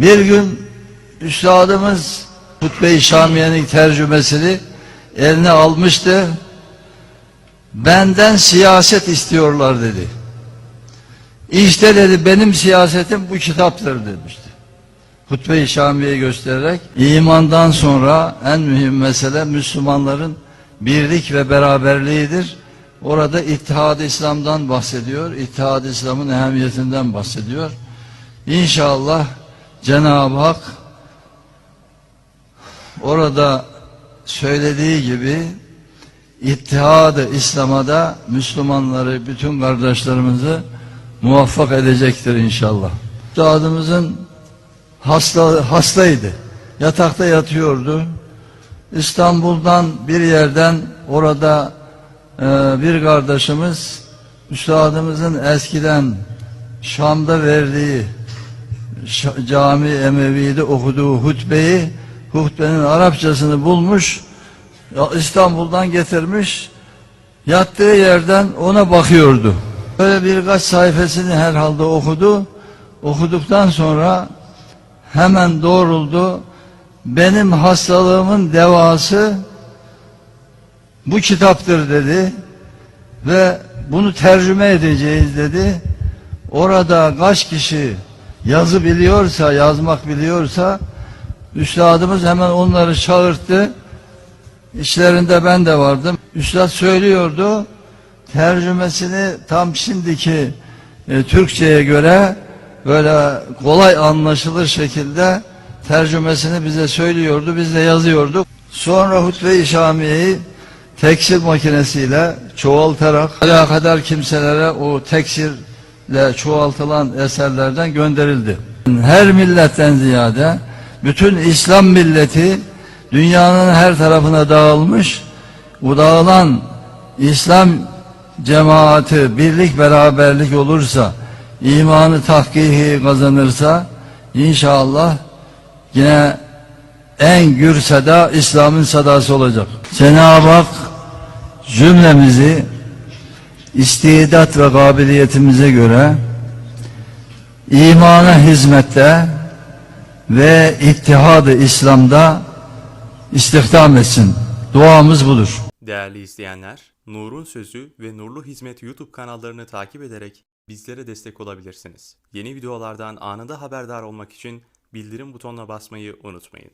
Bir gün üstadımız Hutbe-i Şamiye'nin tercümesini eline almıştı. Benden siyaset istiyorlar dedi. İşte dedi benim siyasetim bu kitaptır demişti. Hutbe-i Şamiye'yi göstererek imandan sonra en mühim mesele Müslümanların birlik ve beraberliğidir. Orada İttihad-ı İslam'dan bahsediyor. İttihad-ı İslam'ın ehemmiyetinden bahsediyor. İnşallah Cenab-ı Hak orada söylediği gibi İttihad-ı İslam'a Müslümanları, bütün kardeşlerimizi muvaffak edecektir inşallah. Üstadımızın hasta, hastaydı. Yatakta yatıyordu. İstanbul'dan bir yerden orada e, bir kardeşimiz Üstadımızın eskiden Şam'da verdiği Cami Emevi'de okuduğu hutbeyi hutbenin Arapçasını bulmuş İstanbul'dan getirmiş yattığı yerden ona bakıyordu. Böyle birkaç sayfasını herhalde okudu. Okuduktan sonra hemen doğruldu. Benim hastalığımın devası bu kitaptır dedi ve bunu tercüme edeceğiz dedi. Orada kaç kişi yazı biliyorsa, yazmak biliyorsa üstadımız hemen onları çağırttı. İşlerinde ben de vardım. Üstad söylüyordu. Tercümesini tam şimdiki e, Türkçe'ye göre böyle kolay anlaşılır şekilde tercümesini bize söylüyordu. Biz de yazıyorduk. Sonra Hutbe-i Şamiye'yi teksir makinesiyle çoğaltarak alakadar kimselere o teksirle çoğaltılan eserlerden gönderildi. Her milletten ziyade bütün İslam milleti dünyanın her tarafına dağılmış. Bu dağılan İslam cemaati birlik beraberlik olursa, imanı tahkiki kazanırsa inşallah yine en gür seda İslam'ın sadası olacak. Cenab-ı Hak cümlemizi istidat ve kabiliyetimize göre imana hizmette ve ittihadı İslam'da istihdam etsin. Duamız budur. Değerli izleyenler, Nur'un Sözü ve Nurlu Hizmet YouTube kanallarını takip ederek bizlere destek olabilirsiniz. Yeni videolardan anında haberdar olmak için bildirim butonuna basmayı unutmayın.